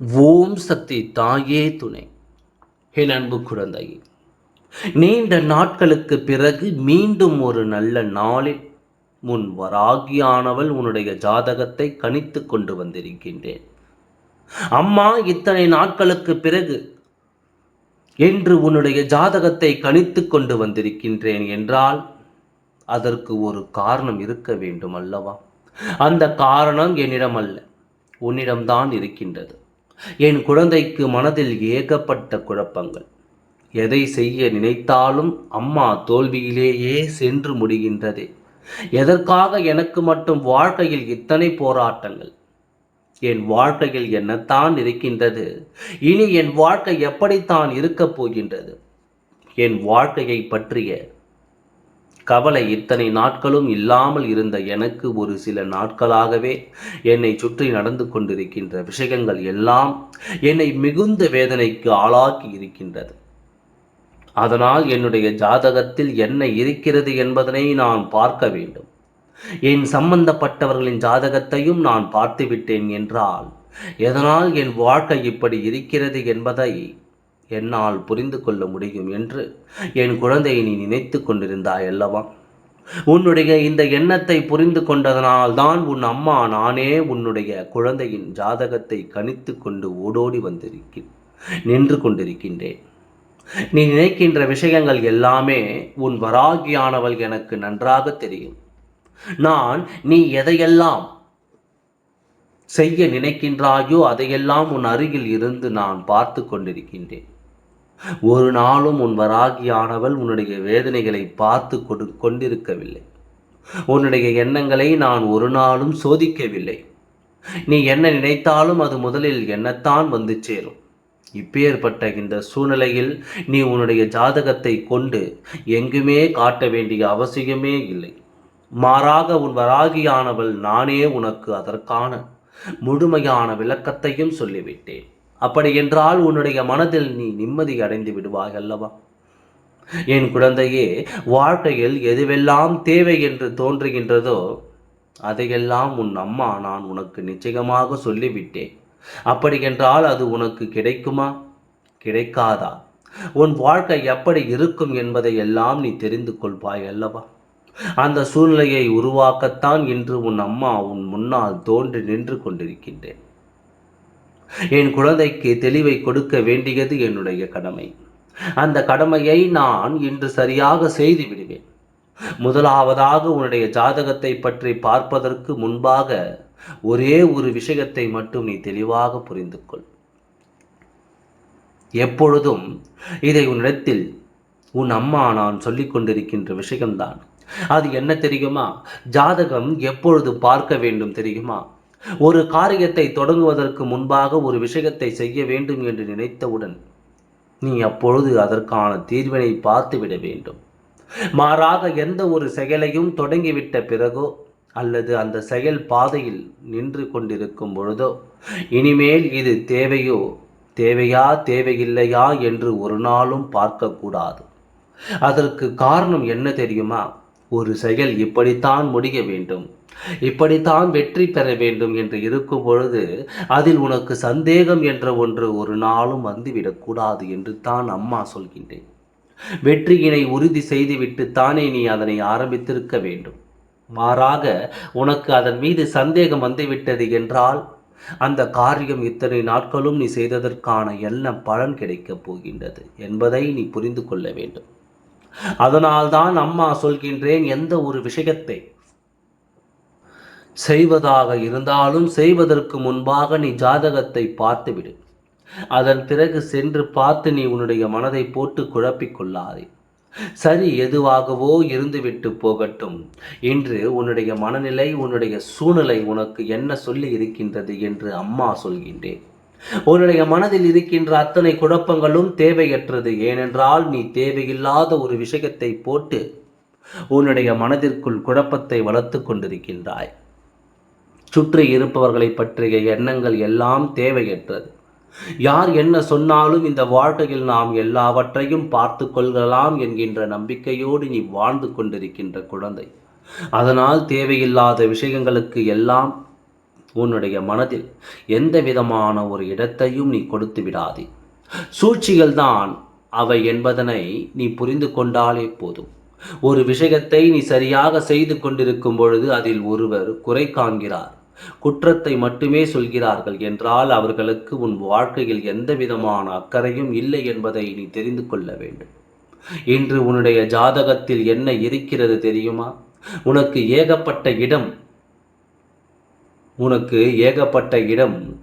ஓம் சக்தி தாயே துணை. என் அன்பு குழந்தையே நீண்ட நாட்களுக்கு பிறகு மீண்டும் ஒரு நல்ல நாளில் முன் வராகியானவள் உன்னுடைய ஜாதகத்தை கணித்து கொண்டு வந்திருக்கின்றேன். அம்மா இத்தனை நாட்களுக்கு பிறகு என்று உன்னுடைய ஜாதகத்தை கணித்து கொண்டு வந்திருக்கின்றேன் என்றால் அதற்கு ஒரு காரணம் இருக்க வேண்டும் அல்லவா? அந்த காரணம் என்னிடம் அல்ல உன்னிடம்தான் இருக்கின்றது. என் குழந்தைக்கு மனதில் ஏகப்பட்ட குழப்பங்கள். எதை செய்ய நினைத்தாலும் அம்மா தோல்வியிலேயே சென்று முடிகின்றதே. எதற்காக எனக்கு மட்டும் வாழ்க்கையில் இத்தனை போராட்டங்கள்? என் வாழ்க்கையில் என்னத்தான் இருக்கின்றது? இனி என் வாழ்க்கை எப்படித்தான் இருக்கப் போகின்றது? என் வாழ்க்கையை பற்றிய கவலை இத்தனை நாட்களும் இல்லாமல் இருந்த எனக்கு ஒரு சில நாட்களாகவே என்னை சுற்றி நடந்து கொண்டிருக்கின்ற விஷயங்கள் எல்லாம் என்னை மிகுந்த வேதனைக்கு ஆளாக்கி இருக்கின்றது. அதனால் என்னுடைய ஜாதகத்தில் என்ன இருக்கிறது என்பதனை நான் பார்க்க வேண்டும். என் சம்பந்தப்பட்டவர்களின் ஜாதகத்தையும் நான் பார்த்துவிட்டேன் என்றால் எதனால் என் வாழ்க்கை இப்படி இருக்கிறது என்பதை என்னால் புரிந்து கொள்ள முடியும் என்று என் குழந்தையை நீ நினைத்து கொண்டிருந்தாய் அல்லவா? உன்னுடைய இந்த எண்ணத்தை புரிந்து கொண்டதனால் தான் உன் அம்மா நானே உன்னுடைய குழந்தையின் ஜாதகத்தை கணித்து கொண்டு ஓடோடி வந்திருக்கிறேன் நின்று கொண்டிருக்கின்றேன். நீ நினைக்கின்ற விஷயங்கள் எல்லாமே உன் வராகியானவள் எனக்கு நன்றாக தெரியும். நான் நீ எதையெல்லாம் செய்ய நினைக்கின்றாயோ அதையெல்லாம் உன் அருகில் இருந்து நான் பார்த்து கொண்டிருக்கின்றேன். ஒரு நாளும் உன் வராகியானவள் உன்னுடைய வேதனைகளை பார்த்து கொடு கொண்டிருக்கவில்லை. உன்னுடைய எண்ணங்களை நான் ஒரு நாளும் சோதிக்கவில்லை. நீ என்ன நினைத்தாலும் அது முதலில் என்னத்தான் வந்து சேரும். இப்பேற்பட்ட இந்த சூழ்நிலையில் நீ உன்னுடைய ஜாதகத்தை கொண்டு எங்குமே காட்ட வேண்டிய அவசியமே இல்லை. மாறாக உன் வராகியானவள் நானே உனக்கு அதற்கான முழுமையான விளக்கத்தையும் சொல்லிவிட்டேன். அப்படி என்றால் உன்னுடைய மனதில் நீ நிம்மதி அடைந்து விடுவாய் அல்லவா? என் குழந்தையே வாழ்க்கையில் எதுவெல்லாம் தேவை என்று தோன்றுகின்றதோ அதையெல்லாம் உன் அம்மா நான் உனக்கு நிச்சயமாக சொல்லிவிட்டேன். அப்படி என்றால் அது உனக்கு கிடைக்குமா? கிடைக்காதா? உன் வாழ்க்கை எப்படி இருக்கும் என்பதை எல்லாம் நீ தெரிந்து கொள்வாய் அல்லவா? அந்த சூழ்நிலையை உருவாக்கத்தான் இன்று உன் அம்மா உன் முன்னால் தோன்றி நின்று கொண்டிருக்கின்றேன். என் குழந்தைக்கு தெளிவை கொடுக்க வேண்டியது என்னுடைய கடமை. அந்த கடமையை நான் இன்று சரியாக செய்து விடுவேன். முதலாவதாக உன்னுடைய ஜாதகத்தை பற்றி பார்ப்பதற்கு முன்பாக ஒரே ஒரு விஷயத்தை மட்டும் நீ தெளிவாக புரிந்து கொள் எப்பொழுதும் இதை உன்னிடத்தில் உன் அம்மா நான் சொல்லிக் கொண்டிருக்கின்ற விஷயம்தான். அது என்ன தெரியுமா? ஜாதகம் எப்பொழுது பார்க்க வேண்டும் தெரியுமா? ஒரு காரியத்தை தொடங்குவதற்கு முன்பாக ஒரு விஷயத்தை செய்ய வேண்டும் என்று நினைத்தவுடன் நீ அப்பொழுது அதற்கான தீர்வினை பார்த்துவிட வேண்டும். மாறாக எந்த ஒரு செயலையும் தொடங்கிவிட்ட பிறகோ அல்லது அந்த செயல் பாதையில் நின்று கொண்டிருக்கும் பொழுதோ இனிமேல் இது தேவையோ தேவையா தேவையில்லையா என்று ஒரு நாளும் பார்க்கக்கூடாது. அதற்கு காரணம் என்ன தெரியுமா? ஒரு செயல் இப்படித்தான் முடிய வேண்டும். இப்படித்தான் வெற்றி பெற வேண்டும் என்று இருக்கும் பொழுது அதில் உனக்கு சந்தேகம் என்ற ஒன்று ஒரு நாளும் வந்துவிடக்கூடாது என்று தான் அம்மா சொல்கின்றேன். வெற்றியினை உறுதி செய்துவிட்டு தானே நீ அதனை ஆரம்பித்திருக்க வேண்டும். மாறாக உனக்கு அதன் மீது சந்தேகம் வந்துவிட்டது என்றால் அந்த காரியம் இத்தனை நாட்களும் நீ செய்ததற்கான என்ன பலன் கிடைக்கப் போகின்றது என்பதை நீ புரிந்து கொள்ள வேண்டும். அதனால்தான் அம்மா சொல்கின்றேன் எந்த ஒரு விஷயத்தை செய்வதாக இருந்தாலும் செய்வதற்கு முன்பாக நீ ஜாதகத்தை பார்த்துவிடு. அதன் பிறகு சென்று பார்த்து நீ உன்னுடைய மனதை போட்டு குழப்பிக் கொள்ளாதே. சரி எதுவாகவோ இருந்துவிட்டு போகட்டும். இன்று உன்னுடைய மனநிலை உன்னுடைய சூழ்நிலை உனக்கு என்ன சொல்லி இருக்கின்றது என்று அம்மா சொல்கின்றேன். உன்னுடைய மனதில் இருக்கின்ற அத்தனை குழப்பங்களும் தேவையற்றது. ஏனென்றால் நீ தேவையில்லாத ஒரு விஷயத்தை போட்டு உன்னுடைய மனதிற்குள் குழப்பத்தை வளர்த்து கொண்டிருக்கின்றாய். சுற்றி இருப்பவர்களை பற்றிய எண்ணங்கள் எல்லாம் தேவையற்றது. யார் என்ன சொன்னாலும் இந்த வாழ்க்கையில் நாம் எல்லாவற்றையும் பார்த்து கொள்ளலாம் என்கின்ற நம்பிக்கையோடு நீ வாழ்ந்து கொண்டிருக்கின்ற குழந்தை. அதனால் தேவையில்லாத விஷயங்களுக்கு எல்லாம் உன்னுடைய மனதில் எந்த விதமான ஒரு இடத்தையும் நீ கொடுத்து விடாதே. சூழ்ச்சிகள்தான் அவை என்பதனை நீ புரிந்து கொண்டாலே போதும். ஒரு விஷயத்தை நீ சரியாக செய்து கொண்டிருக்கும் பொழுது அதில் ஒருவர் குறை காண்கிறார். குற்றத்தை மட்டுமே சொல்கிறார்கள் என்றால் அவர்களுக்கு உன் வாழ்க்கையில் எந்த விதமான அக்கறையும் இல்லை என்பதை நீ தெரிந்து கொள்ள வேண்டும். இன்று உன்னுடைய ஜாதகத்தில் என்ன இருக்கிறது தெரியுமா? உனக்கு ஏகப்பட்ட இடம். உனக்கு ஏகப்பட்ட இடம்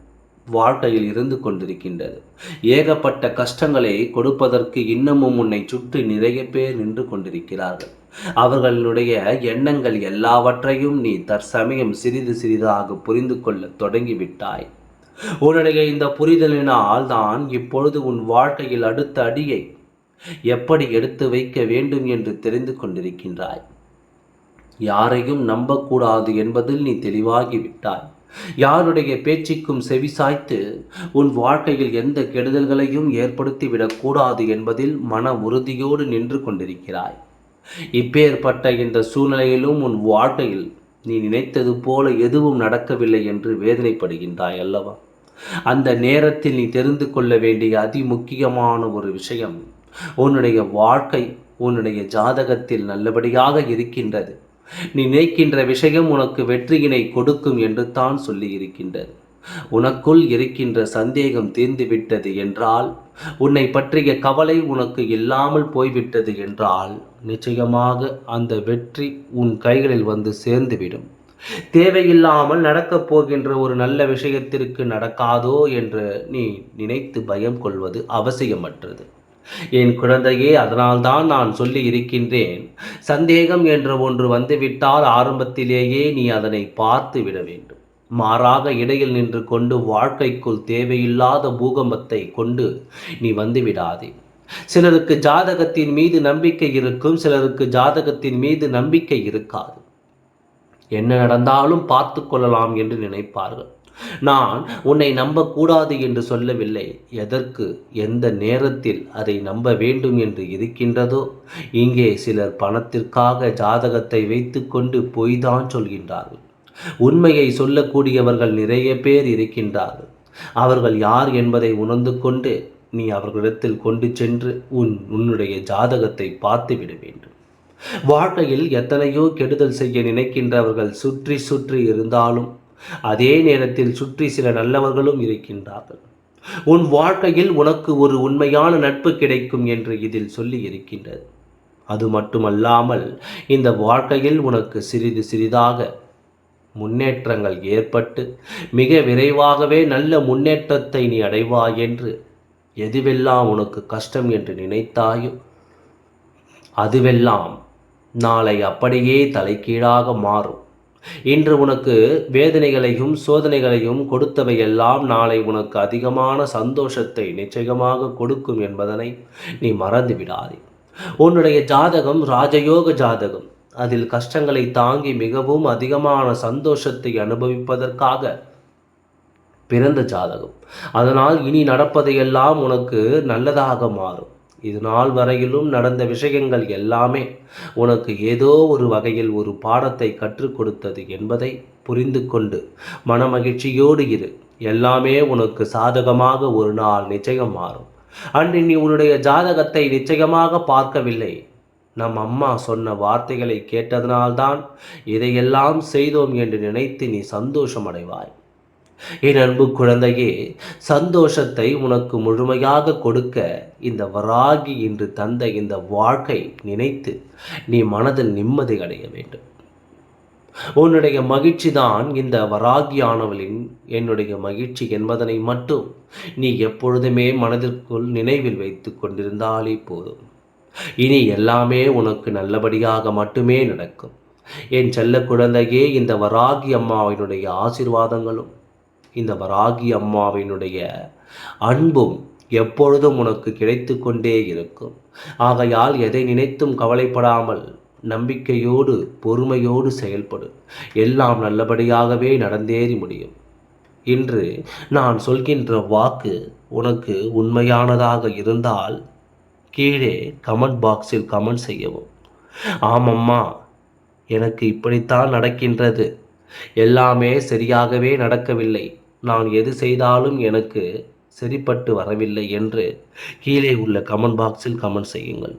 வாழ்க்கையில் இருந்து கொண்டிருக்கின்றது. ஏகப்பட்ட கஷ்டங்களை கொடுப்பதற்கு இன்னமும் உன்னை சுற்றி நிறைய பேர் நின்று கொண்டிருக்கிறார்கள். அவர்களுடைய எண்ணங்கள் எல்லாவற்றையும் நீ தற்சமயம் சிறிது சிறிதாக புரிந்து கொள்ள தொடங்கிவிட்டாய். உன்னுடைய இந்த புரிதலினால் தான் இப்பொழுது உன் வாழ்க்கையில் அடுத்த அடியை எப்படி எடுத்து வைக்க வேண்டும் என்று தெரிந்து கொண்டிருக்கின்றாய். யாரையும் நம்பக்கூடாது என்பதில் நீ தெளிவாகிவிட்டாய். யாருடைய பேச்சுக்கும் செவிசாய்த்து உன் வாழ்க்கையில் எந்த கெடுதல்களையும் ஏற்படுத்திவிடக்கூடாது என்பதில் மன உறுதியோடு நின்று கொண்டிருக்கிறாய். இப்பேற்பட்ட இந்த சூழ்நிலையிலும் உன் வாழ்க்கையில் நீ நினைத்தது போல எதுவும் நடக்கவில்லை என்று வேதனைப்படுகின்றாய் அல்லவா? அந்த நேரத்தில் நீ தெரிந்து கொள்ள வேண்டிய அதிமுக்கியமான ஒரு விஷயம் உன்னுடைய வாழ்க்கை உன்னுடைய ஜாதகத்தில் நல்லபடியாக இருக்கின்றது. நீ நினைக்கின்ற விஷயம் உனக்கு வெற்றியினை கொடுக்கும் என்று தான் சொல்லியிருக்கின்றது. உனக்குள் இருக்கின்ற சந்தேகம் தீர்ந்துவிட்டது என்றால் உன்னை பற்றிய கவலை உனக்கு இல்லாமல் போய்விட்டது என்றால் நிச்சயமாக அந்த வெற்றி உன் கைகளில் வந்து சேர்ந்துவிடும். தேவையில்லாமல் நடக்கப் போகின்ற ஒரு நல்ல விஷயத்திற்கு நடக்காதோ என்று நீ நினைத்து பயம் கொள்வது அவசியமற்றது. என் குழந்தையே அதனால்தான் நான் சொல்லி இருக்கின்றேன். சந்தேகம் என்ற ஒன்று வந்துவிட்டால் ஆரம்பத்திலேயே நீ அதனை பார்த்து விட வேண்டும். மாறாக இடையில் நின்று கொண்டு வாழ்க்கைக்குள் தேவையில்லாத பூகம்பத்தை கொண்டு நீ வந்து விடாதே. சிலருக்கு ஜாதகத்தின் மீது நம்பிக்கை இருக்கும் சிலருக்கு ஜாதகத்தின் மீது நம்பிக்கை இருக்காது. என்ன நடந்தாலும் பார்த்து கொள்ளலாம் என்று நினைப்பார்கள். நான் உன்னை நம்பக்கூடாது என்று சொல்லவில்லை. எதற்கு? எந்த நேரத்தில் அதை நம்ப வேண்டும் என்று இருக்கின்றதோ? இங்கே சிலர் பணத்திற்காக ஜாதகத்தை வைத்துக்கொண்டு பொய்தான் சொல்கின்றார்கள். உண்மையை சொல்லக்கூடியவர்கள் நிறைய பேர் இருக்கின்றார்கள். அவர்கள் யார் என்பதை உணர்ந்து கொண்டு நீ அவர்களிடத்தில் கொண்டு சென்று உன் உன்னுடைய ஜாதகத்தை பார்த்து விட வேண்டும். வாழ்க்கையில் எத்தனையோ கெடுதல் செய்ய நினைக்கின்றவர்கள் சுற்றி சுற்றி இருந்தாலும் அதே நேரத்தில் சுற்றி சில நல்லவர்களும் இருக்கின்றார்கள். உன் வாழ்க்கையில் உனக்கு ஒரு உண்மையான நட்பு கிடைக்கும் என்று இதில் சொல்லி இருக்கின்றது. அது மட்டுமல்லாமல் இந்த வாழ்க்கையில் உனக்கு சிறிது சிறிதாக முன்னேற்றங்கள் ஏற்பட்டு மிக விரைவாகவே நல்ல முன்னேற்றத்தை நீ அடைவாய் என்று எதுவெல்லாம் உனக்கு கஷ்டம் என்று நினைத்தாயோ அதுவெல்லாம் நாளை அப்படியே தலைகீழாக மாறும். இன்று உனக்கு வேதனைகளையும் சோதனைகளையும் கொடுத்தவையெல்லாம் நாளை உனக்கு அதிகமான சந்தோஷத்தை நிச்சயமாக கொடுக்கும் என்பதனை நீ மறந்து விடாதே. உன்னுடைய ஜாதகம் ராஜயோக ஜாதகம். அதில் கஷ்டங்களை தாங்கி மிகவும் அதிகமான சந்தோஷத்தை அனுபவிப்பதற்காக பிறந்த ஜாதகம். அதனால் இனி நடப்பதையெல்லாம் உனக்கு நல்லதாக மாறும். இது நாள் வரையிலும் நடந்த விஷயங்கள் எல்லாமே உனக்கு ஏதோ ஒரு வகையில் ஒரு பாடத்தை கற்றுக் கொடுத்தது என்பதை புரிந்து கொண்டு மனமகிழ்ச்சியோடு இரு. எல்லாமே உனக்கு சாதகமாக ஒரு நாள் நிச்சயம் மாறும். அன்று நீ உன்னுடைய ஜாதகத்தை நிச்சயமாக பார்க்கவில்லை. நம் அம்மா சொன்ன வார்த்தைகளை கேட்டதனால்தான் இதையெல்லாம் செய்தோம் என்று நினைத்து நீ சந்தோஷம் அடைவாய் என் அன்பு குழந்தையே சந்தோஷத்தை உனக்கு முழுமையாக கொடுக்க இந்த வராகி இன்று தந்த இந்த வாழ்க்கை நினைத்து நீ மனதில் நிம்மதி அடைய வேண்டும். உன்னுடைய மகிழ்ச்சி தான் இந்த வராகியானவளின் என்னுடைய மகிழ்ச்சி என்பதனை மட்டும் நீ எப்பொழுதுமே மனதிற்குள் நினைவில் வைத்து கொண்டிருந்தாலே போதும். இனி எல்லாமே உனக்கு நல்லபடியாக மட்டுமே நடக்கும். என் செல்ல குழந்தையே இந்த வராகி அம்மாவினுடைய ஆசிர்வாதங்களும் இந்த வராகி அம்மாவினுடைய அன்பும் எப்பொழுதும் உனக்கு கிடைத்து கொண்டே இருக்கும். ஆகையால் எதை நினைத்தும் கவலைப்படாமல் நம்பிக்கையோடு பொறுமையோடு செயல்படு. எல்லாம் நல்லபடியாகவே நடந்தேறி முடியும். இன்று நான் சொல்கின்ற வாக்கு உனக்கு உண்மையானதாக இருந்தால் கீழே கமெண்ட் பாக்ஸில் கமெண்ட் செய்யவும். ஆமம்மா எனக்கு இப்படித்தான் நடக்கின்றது. எல்லாமே சரியாகவே நடக்கவில்லை. நான் எது செய்தாலும் எனக்கு சரிப்பட்டு வரவில்லை என்று கீழே உள்ள கமெண்ட் பாக்ஸில் கமெண்ட் செய்யுங்கள்.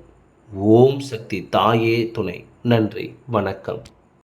ஓம் சக்தி தாயே துணை. நன்றி. வணக்கம்.